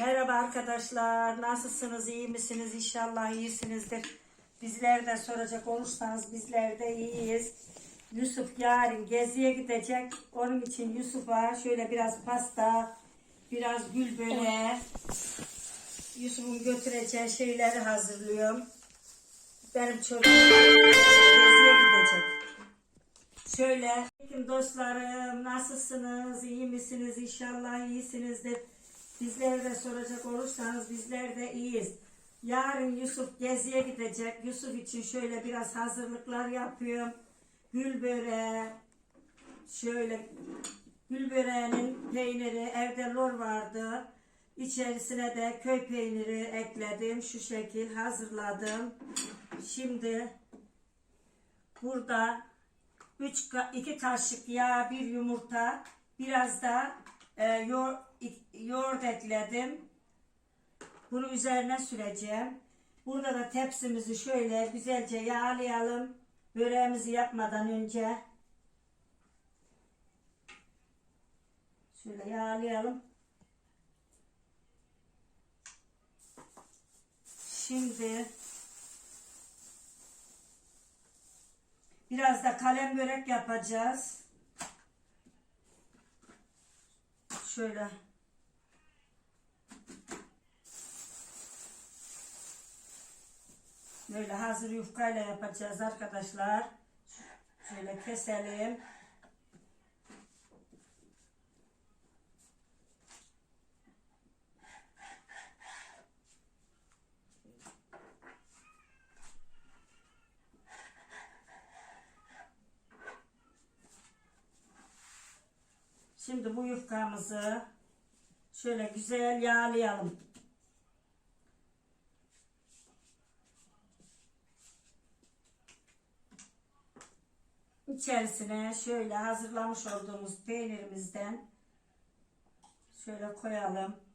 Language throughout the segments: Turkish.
Merhaba arkadaşlar. Nasılsınız? iyi misiniz? İnşallah iyisinizdir. Bizler de soracak olursanız bizler de iyiyiz. Yusuf yarın geziye gidecek. Onun için Yusuf'a şöyle biraz pasta, biraz gül böreği, Yusuf'un götüreceği şeyleri hazırlıyorum. Benim çocuğum geziye gidecek. Şöyle dostlarım nasılsınız iyi misiniz İnşallah iyisinizdir bizleri de soracak olursanız bizler de iyiyiz. Yarın Yusuf geziye gidecek. Yusuf için şöyle biraz hazırlıklar yapıyorum. Gül böreği şöyle gül böreğinin peyniri evde lor vardı. İçerisine de köy peyniri ekledim. Şu şekil hazırladım. Şimdi burada 3 2 kaşık yağ, bir yumurta, biraz da e, yoğurt, yoğurt ekledim. Bunu üzerine süreceğim. Burada da tepsimizi şöyle güzelce yağlayalım. Böreğimizi yapmadan önce. Şöyle yağlayalım. Şimdi Biraz da kalem börek yapacağız. Şöyle. Böyle hazır yufkayla yapacağız arkadaşlar. Şöyle keselim. Şimdi bu yufkamızı şöyle güzel yağlayalım. İçerisine şöyle hazırlamış olduğumuz peynirimizden şöyle koyalım.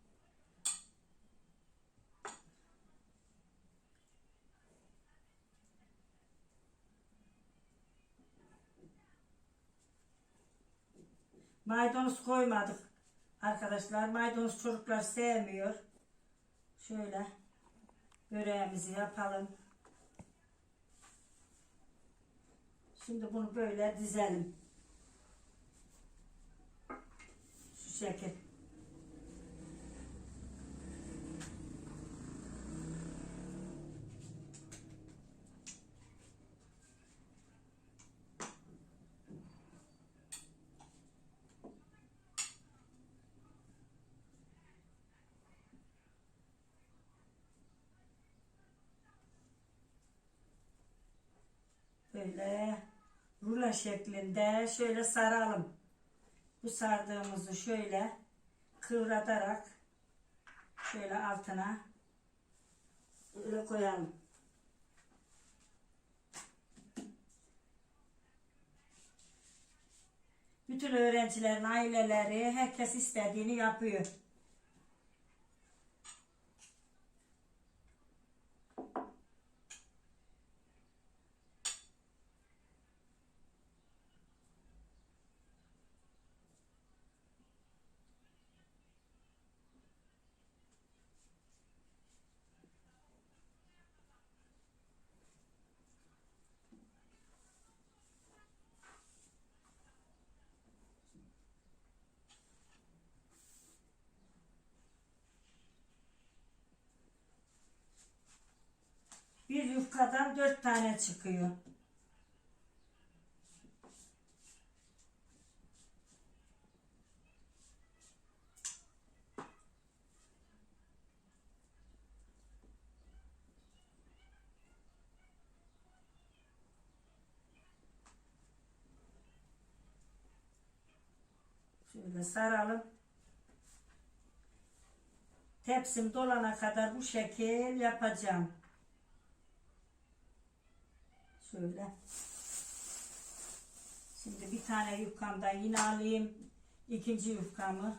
Maydanoz koymadık arkadaşlar. Maydanoz çocuklar sevmiyor. Şöyle böreğimizi yapalım. Şimdi bunu böyle dizelim. Şu şekil. Böyle rulo şeklinde şöyle saralım. Bu sardığımızı şöyle kıvratarak şöyle altına böyle koyalım. Bütün öğrencilerin aileleri herkes istediğini yapıyor. Bir yufkadan dört tane çıkıyor. Şöyle saralım. Tepsim dolana kadar bu şekil yapacağım. Şöyle. Şimdi bir tane yufkamdan yine alayım. İkinci yufkamı.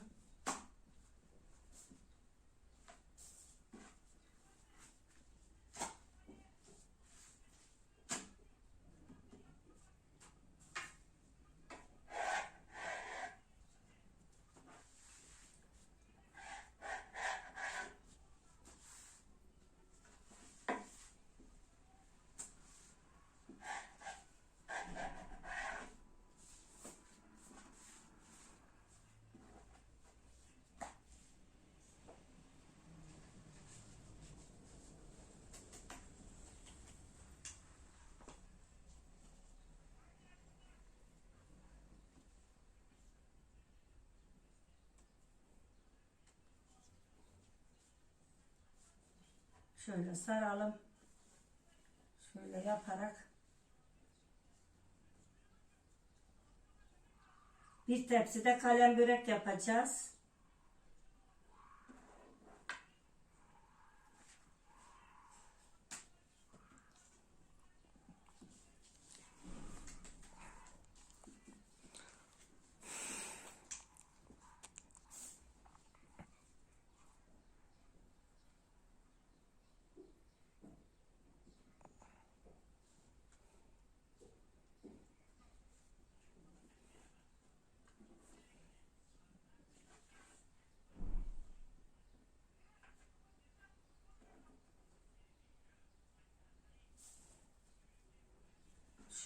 Şöyle saralım. Şöyle yaparak bir tepside kalem börek yapacağız.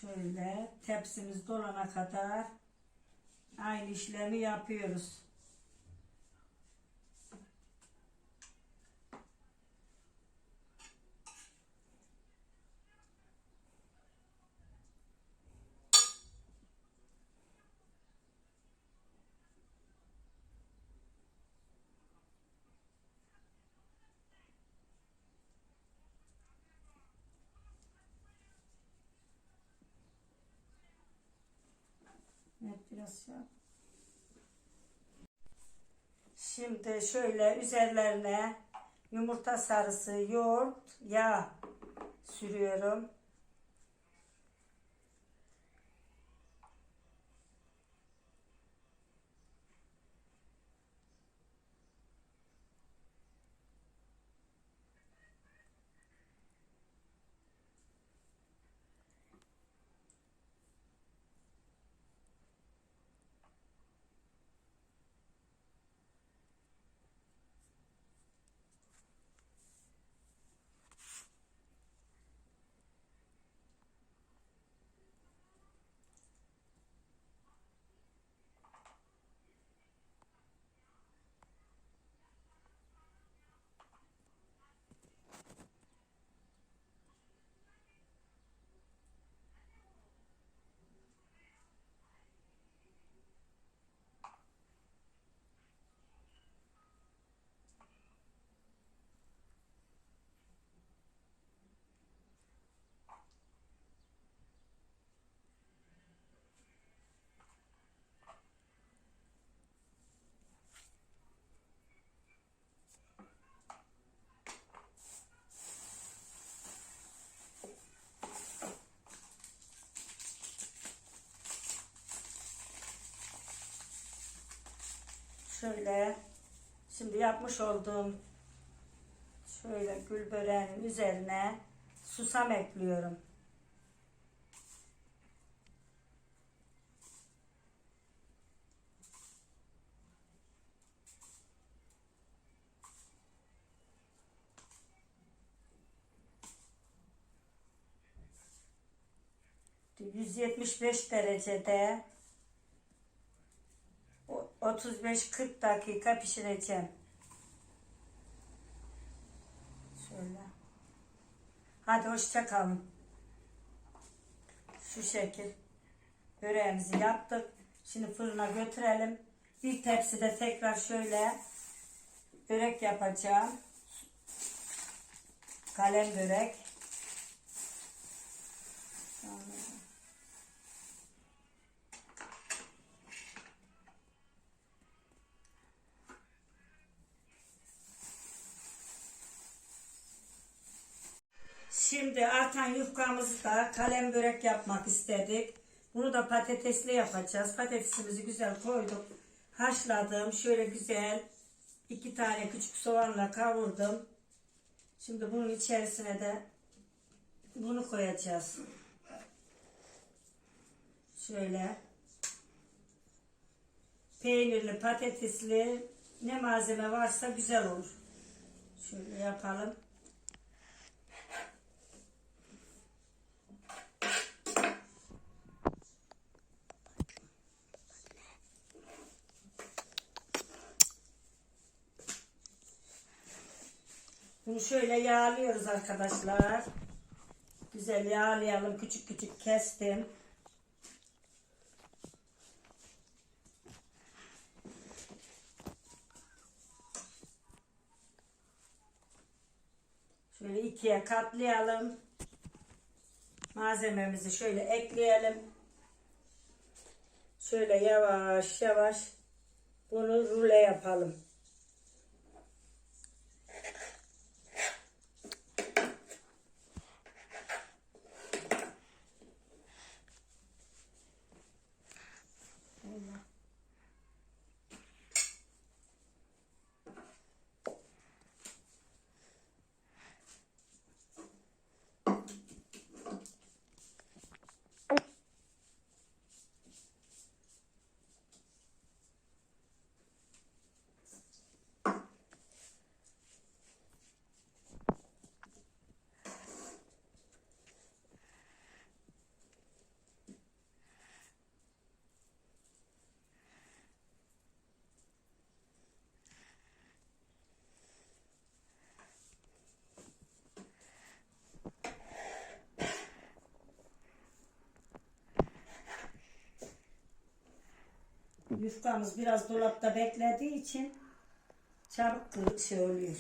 Şöyle tepsimiz dolana kadar aynı işlemi yapıyoruz. Evet biraz şey. Şimdi şöyle üzerlerine yumurta sarısı, yoğurt, yağ sürüyorum. Şöyle şimdi yapmış olduğum şöyle gül böreğinin üzerine susam ekliyorum. ...175 derecede... o- 35-40 dakika pişireceğim. Şöyle. Hadi hoşça kalın. Şu şekil. Böreğimizi yaptık. Şimdi fırına götürelim. Bir tepside tekrar şöyle börek yapacağım. Kalem börek. Şimdi artan yufkamızı da kalem börek yapmak istedik. Bunu da patatesli yapacağız. Patatesimizi güzel koyduk. Haşladım. Şöyle güzel iki tane küçük soğanla kavurdum. Şimdi bunun içerisine de bunu koyacağız. Şöyle peynirli, patatesli ne malzeme varsa güzel olur. Şöyle yapalım. Bunu şöyle yağlıyoruz arkadaşlar. Güzel yağlayalım. Küçük küçük kestim. Şöyle ikiye katlayalım. Malzememizi şöyle ekleyelim. Şöyle yavaş yavaş bunu rulo yapalım. Yufkamız biraz dolapta beklediği için çabuk şey oluyor.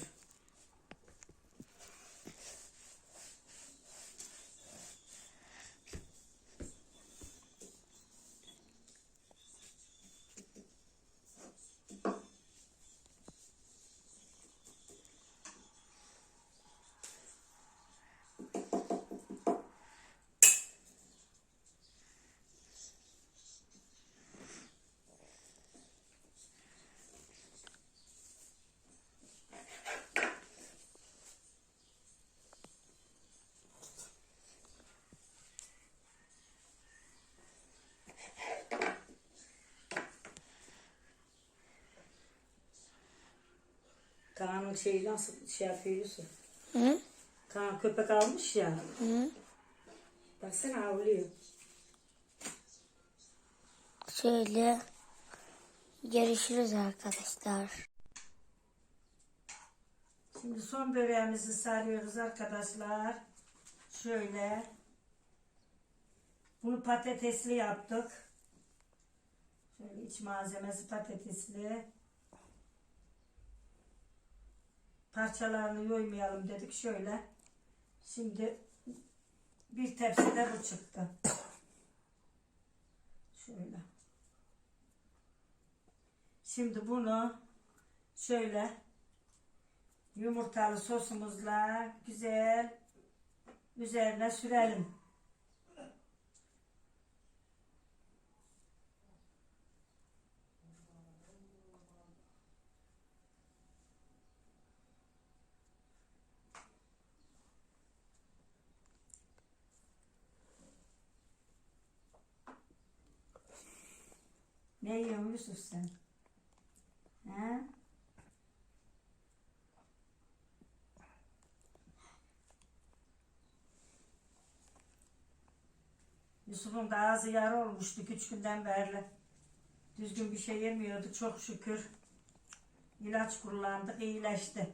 Kaan'ın şeyi nasıl şey yapıyor Yusuf? Hı? Kaan köpek almış ya. Hı? Baksana avlıyor. Şöyle görüşürüz arkadaşlar. Şimdi son böreğimizi sarıyoruz arkadaşlar. Şöyle. Bunu patatesli yaptık. Şöyle iç malzemesi patatesli. Parçalarını yoymayalım dedik şöyle. Şimdi bir tepside bu çıktı. Şöyle. Şimdi bunu şöyle yumurtalı sosumuzla güzel üzerine sürelim. Ne yiyorsun Yusuf sen? He? Yusuf'un da ağzı olmuştu üç beri. Düzgün bir şey yemiyordu çok şükür. İlaç kullandık iyileşti.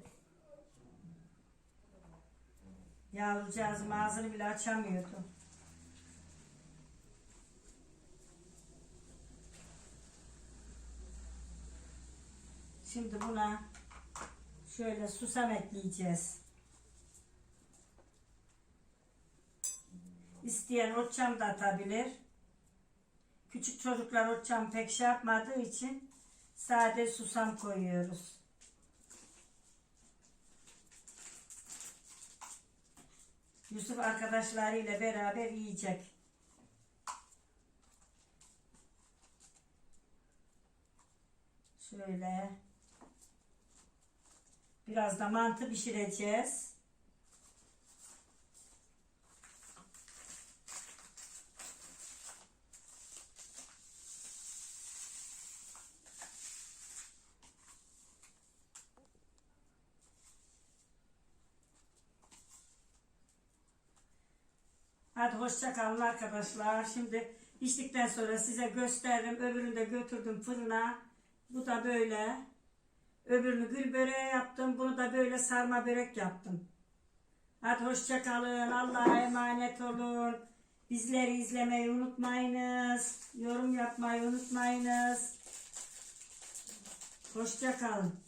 Yavrucağızım ağzını bile açamıyordu. Şimdi buna şöyle susam ekleyeceğiz. İsteyen otçam da atabilir. Küçük çocuklar otçam pek şey yapmadığı için sade susam koyuyoruz. Yusuf arkadaşlarıyla beraber yiyecek. Şöyle. Biraz da mantı pişireceğiz. Hadi hoşça kalın arkadaşlar. Şimdi içtikten sonra size gösterdim. Öbürünü de götürdüm fırına. Bu da böyle. Öbürünü gül böreği yaptım. Bunu da böyle sarma börek yaptım. Hadi hoşça kalın. Allah'a emanet olun. Bizleri izlemeyi unutmayınız. Yorum yapmayı unutmayınız. Hoşça kalın.